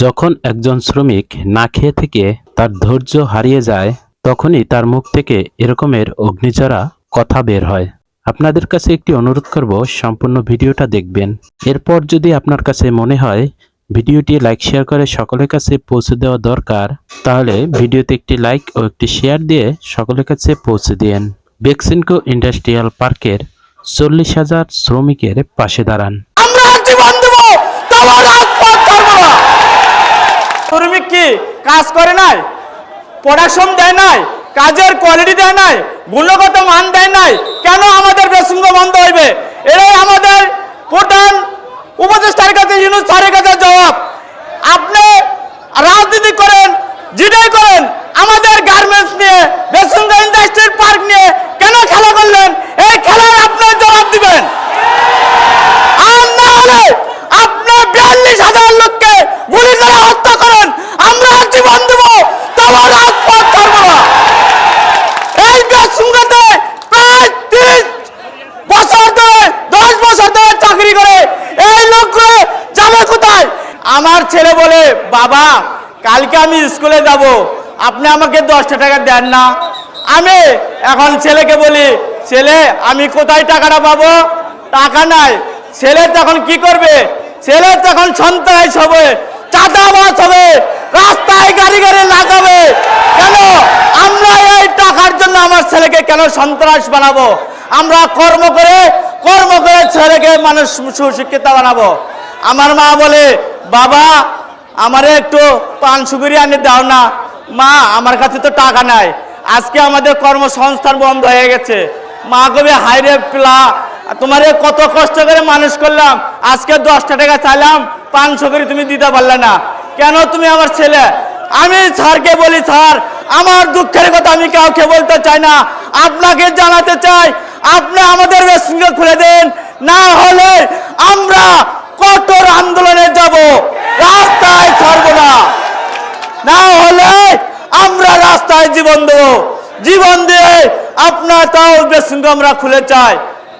যখন একজন শ্রমিক না খেয়ে থেকে তার ধৈর্য হারিয়ে যায়, তখনই তার মুখ থেকে এরকমের অগ্নিচড়া কথা বের হয়। আপনাদের কাছে একটি অনুরোধ করব, সম্পূর্ণ ভিডিওটা দেখবেন। এরপর যদি আপনার কাছে মনে হয় ভিডিওটি লাইক, শেয়ার করে সকলের কাছে পৌঁছে দেওয়া দরকার, তাহলে ভিডিওতে একটি লাইক ও একটি শেয়ার দিয়ে সকলের কাছে পৌঁছে দিন বেক্সিনকো ইন্ডাস্ট্রিয়াল পার্কের চল্লিশ হাজার শ্রমিকের পাশে দাঁড়ান। আমরা তোমার রাজপথ ছাড়বো না শ্রমিক কি? কাজ করে নাই? প্রোডাকশন দেয় নাই? কাজের কোয়ালিটি দেয় নাই? গুণগত মান দেয় নাই? কেন আমাদের বেসঙ্গ বন্ধ হইবে? এরাই আমাদের প্রধান উপদেষ্টার কাছে, ইউনুস স্যারের কাছে জবাব। আপনি রাজনীতি করেন যেটাই করেন, আমাদের গার্মেন্টস নিয়ে বেসঙ্গ ইন্ডাস্ট্রির পার্ক নিয়ে কেন খেলা করলেন এই খেলার আপনার জবাব দিবেন আর না হলে আপনি বিয়াল্লিশ হাজার লোককে গুলি করে হত্যা করেন আমরা জীবন দেব তোমার রাজপথ ছাড়বো না এই বেসুঙ্গাতে প্রায় তিরিশ বছর ধরে দশ বছর ধরে চাকরি করে এই লোকগুলো যাবে কোথায় আমার ছেলে বলে বাবা, কালকে আমি স্কুলে যাব। আপনি আমাকে দশটা টাকা দেন না। আমি এখন ছেলেকে বলি, ছেলে, আমি কোথায় টাকাটা পাবো? টাকা নাই। ছেলে তখন কি করবে? ছেলে তখন সন্ত্রাস হবে, চাঁদাবাজ হবে, রাস্তায় গাড়ি গাড়ি লাগাবে। কেন? আমরা এই টাকার জন্য আমার ছেলেকে কেন সন্ত্রাস বানাবো? আমরা কর্ম করে কর্ম করে ছেলেকে মানুষ সুশিক্ষিত বানাবো। আমার মা বলে, বাবা আমারে একটু পান সুপুরি আনি দাও না। মা, আমার কাছে তো টাকা নাই। আজকে আমাদের কর্মসংস্থান বন্ধ হয়ে গেছে। মা কবি হাইরে পিলা, তোমারে কত কষ্ট করে মানুষ করলাম। আজকে দশটা টাকা চাইলাম পাঁচশো করে তুমি দিতে পারলে না। কেন তুমি আমার ছেলে? আমি স্যারকে বলি, স্যার, আমার দুঃখের কথা আমি কাউকে বলতে চাই না। আপনাকে জানাতে চাই, আপনি আমাদের রেস্টুরেন্ট খুলে দেন। না হলে আমরা কঠোর আন্দোলনে যাব রাস্তায় ছাড়বো না না হলে আমরা রাস্তায় জীবন দেবো। জীবন দিয়ে আপনার তাও বেসুঙ্গ আমরা খুলে চাই।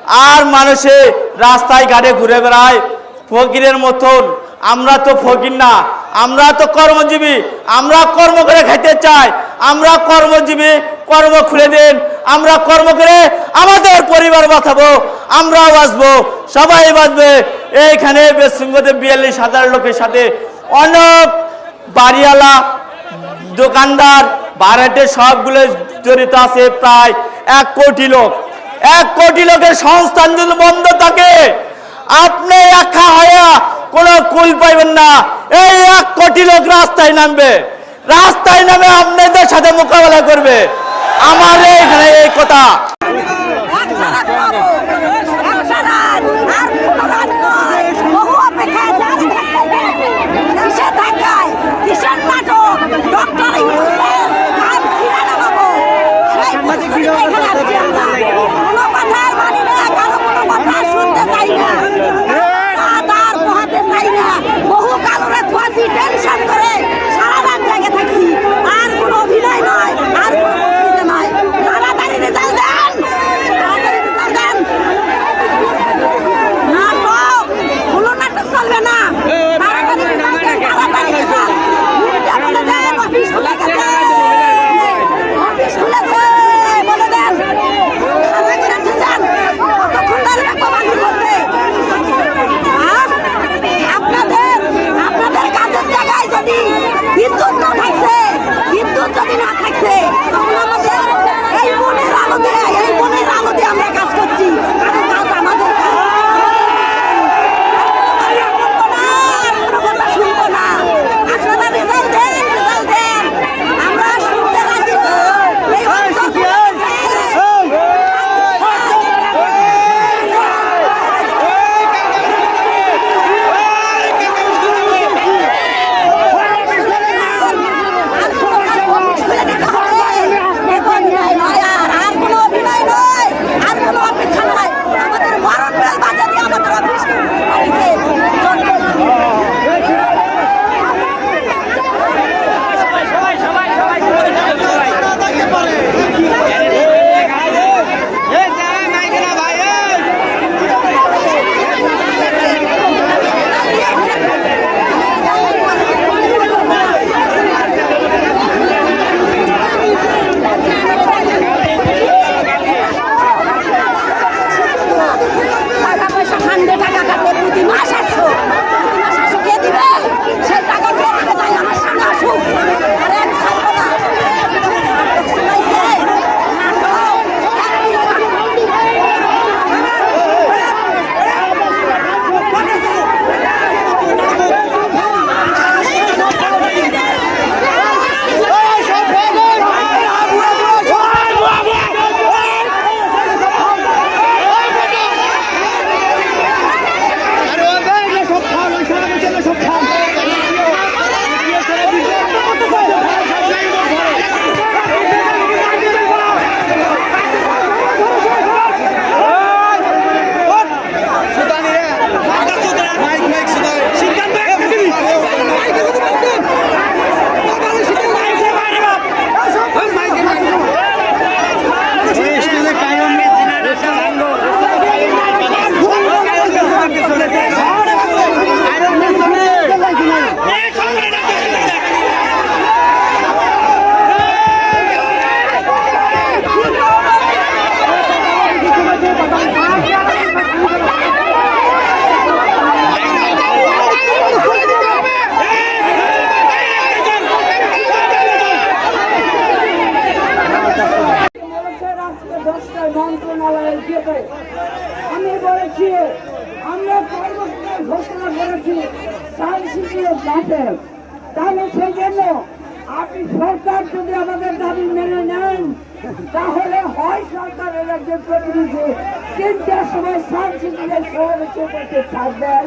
আর মানুষে রাস্তায় ঘাটে ঘুরে বেড়ায়। ফকিরের মতন। আমরা তো ফকির না। আমরা তো কর্মজীবী। আমরা কর্ম করে খাইতে চাই। আমরা কর্মজীবী, কর্ম খুলে দিন। আমরা কর্ম করে আমাদের পরিবার বাঁচাবো। আমরাও বাঁচবো। সবাই বাঁচবে। এইখানে বেসুঙ্গতে বিয়াল্লিশ হাজার লোকের সাথে অনেক বাড়িওয়ালা, দোকানদার ভাড়াটে সবগুলো জড়িত আছে প্রায় এক কোটি লোক। এক কোটি লোকের সংস্থান যদি বন্ধ থাকে, আপনি একা হয়ে কোনো কুল পাইবেন না। এই এক কোটি লোক রাস্তায় নামবে। রাস্তায় নামে আপনাদের সাথে মোকাবেলা করবে। আমার এখানে এই কথা। আমি বলেছি, আমরা কর্মসূচি ঘোষণা করেছি তাহলে সেই জন্য আপনি সরকার যদি আমাদের দাবি মেনে নেন, তাহলে হয় সরকারের একজন প্রতিনিধি। তিনটার সময় সাংস্কৃতিক সমাবেশে করতে থাকবেন।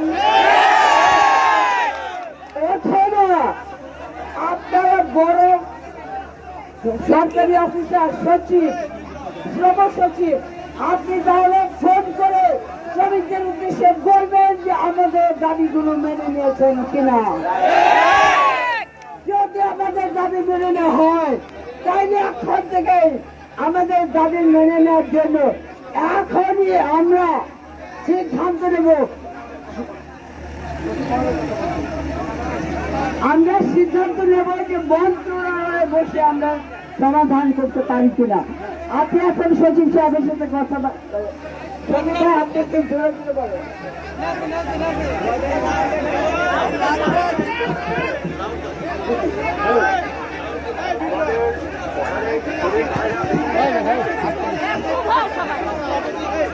আপনারা বড় সরকারি অফিসার, সচিব শ্রম সচিব, আপনি তাহলে ফোন করে শ্রমিকদের উদ্দেশ্যে বলবেন যে আমাদের দাবিগুলো মেনে নিয়েছেন কিনা। যদি আমাদের দাবি মেনে নেওয়া হয় তাইলে এখন থেকে আমাদের দাবি মেনে নেওয়ার জন্য এখনই আমরা সিদ্ধান্ত নেব। আমরা সিদ্ধান্ত নেব যে মন্ত্রণালয়ে বসে আমরা সমাধান করতে পারি কিনা। আপনি এখন সচিব সাহেবের সাথে কথা আপনাকে